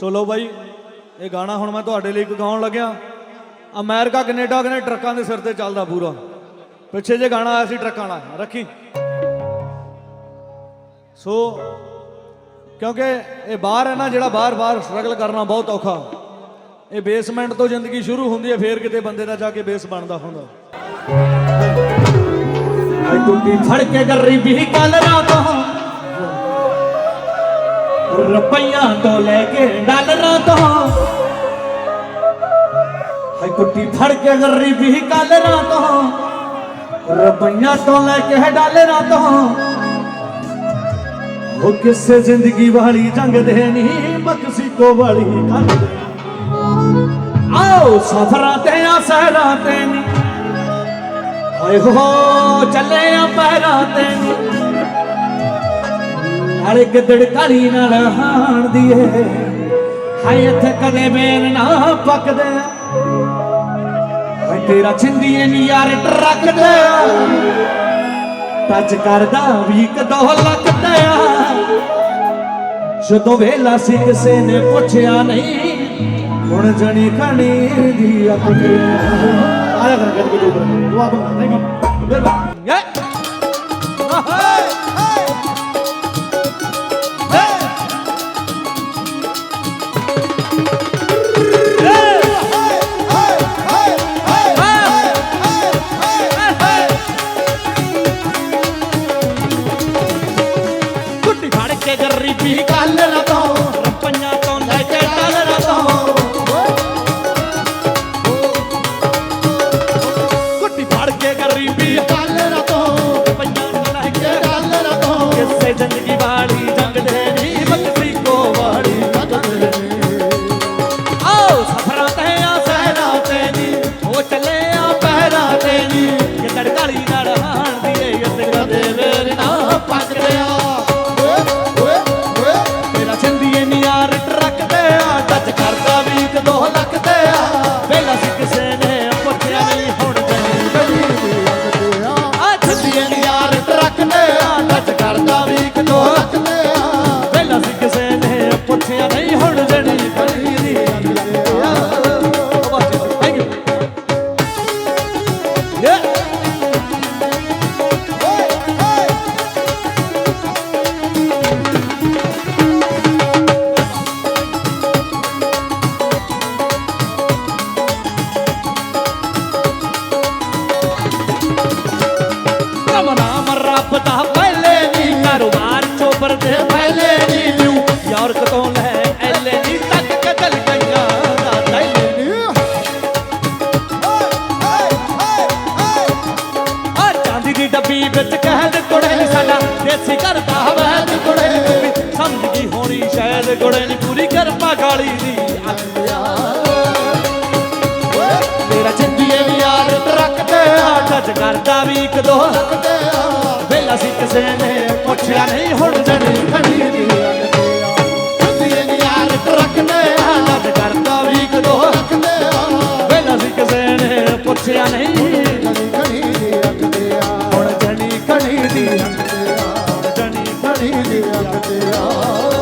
ਸੋ ਲੋ ਬਾਈ, ਇਹ ਗਾਣਾ ਹੁਣ ਮੈਂ ਤੁਹਾਡੇ ਲਈ ਗਾਉਣ ਲੱਗਿਆ। ਅਮਰੀਕਾ ਕੈਨੇਡਾ ਕਨੇ ਟਰੱਕਾਂ ਦੇ ਸਿਰ ਤੇ ਚੱਲਦਾ ਪੂਰਾ। ਪਿੱਛੇ ਜੇ ਗਾਣਾ ਆਇਆ ਸੀ ਟਰੱਕਾਂ ਵਾਲਾ, ਰੱਖੀ। ਸੋ, ਕਿਉਂਕਿ ਇਹ ਬਾਹਰ ਹੈ ਨਾ, ਜਿਹੜਾ ਬਾਹਰ-ਬਾਹਰ ਸਟਰਗਲ ਕਰਨਾ ਬਹੁਤ ਔਖਾ। ਇਹ ਬੇਸਮੈਂਟ ਤੋਂ ਜ਼ਿੰਦਗੀ ਸ਼ੁਰੂ ਹੁੰਦੀ ਹੈ, ਫੇਰ ਕਿਤੇ ਬੰਦੇ ਦਾ ਜਾ ਕੇ ਬੇਸ ਬਣਦਾ ਹੁੰਦਾ। ਟੁੱਟੀ ਫੜ ਕੇ ਗਰੀਬੀ ਕੱਲ ਰਾਤੋਂ ਰੁਪਈਆਂ ਤੋਂ ਲੈ ਕੇ ਡਾਲਰਾਂ ਤੋਂ। ਹਾਈ ਟੁੱਟੀ ਫੜ ਕੇ ਗਰੀਬੀ ਕੱਲ ਰਾਤੋਂ ਰੁਪਈਆਂ ਤੋਂ ਲੈ ਕੇ ਡਾਲਰਾਂ ਤੋਂ। ਉਹ ਕਿਸੇ ਜ਼ਿੰਦਗੀ ਵਾਲੀ ਜੰਗ ਦੇ ਨਹੀਂ ਮਕਸੀਕੋ ਵਾਲੀ ਕੰਨ ਆਓ ਸਫਰਾਂ ਤੇ ਆ, ਸਹਿਰਾਂ ਤੇ ਨੀ। ਹਾਏ ਹੋ, ਚੱਲੇ ਆ ਪੈਰਾਂ ਤੇ ਨੀ। ਨਾਲੇ ਗਿੱਦੜ ਕਾਲੀ ਨਾਲ ਹਾਣ ਦੀਏ। ਹਾਏ ਇੱਥੇ ਕਦੇ ਬੇਨ ਨਾ ਪੱਕਦੇ। ਹਾਏ ਤੇਰਾ ਛਿੰਦੀਏ ਨੀ ਯਾਰ ਟਰੱਕ ਤੇ ਟੱਚ ਕਰਦਾ ਵੀ ਇੱਕ ਦੋ ਲੱਖ ਤੇ ਜਦੋਂ ਵੇਲਾ ਸੀ ਕਿਸੇ ਨੇ ਪੁੱਛਿਆ ਨਹੀਂ ਹੁਣ ਜਣੀ ਕਣੀ ਦੀ ਤੇ ਆਇਆ ਕਰ ਕਰ ਕੇ ਦੋ ਦੁਆ ਬੰਦਾ ਥੈਂਕ ਯੂ ਗਰੀਬੀ ਨਹੀਂ ਡੱਬੀ ਵਿੱਚ ਕਹਿਦ ਕੁੜੇ ਸਾਡਾ, ਦੇਸੀ ਕਰਦਾ ਹਵੈਦ ਕੁੜੇ ਸਮਝ ਗਈ ਹੋਣੀ ਸ਼ਾਇਦ ਕੁੜੇ ਨਹੀਂ ਪੂਰੀ ਕਿਰਪਾ ਗਾਲੀ ਦੀ ਅੱਲਿਆ ਤੇਰਾ ਜਿੰਦੀਏ ਵੀ ਯਾਦ ਰੱਖਦੇ ਆ। ਟੱਚ ਕਰਦਾ ਵੀ ਇੱਕ ਦੋ ਵੇਲਾ ਸੀ ਕਿਸੇ ਨੇ ਪੁੱਛਿਆ ਨਹੀਂ, ਹੁਣ ਜਣੀ ਖੜੀ ਦੀ ਜਿੰਦੀਏ ਕਰਦਾ ਵੀ ਇੱਕ ਦੋ ਵੇਲਾ ਸੀ ਕਿਸੇ ਨੇ ਪੁੱਛਿਆ ਨਹੀਂ dia dia dia dia dia dia dia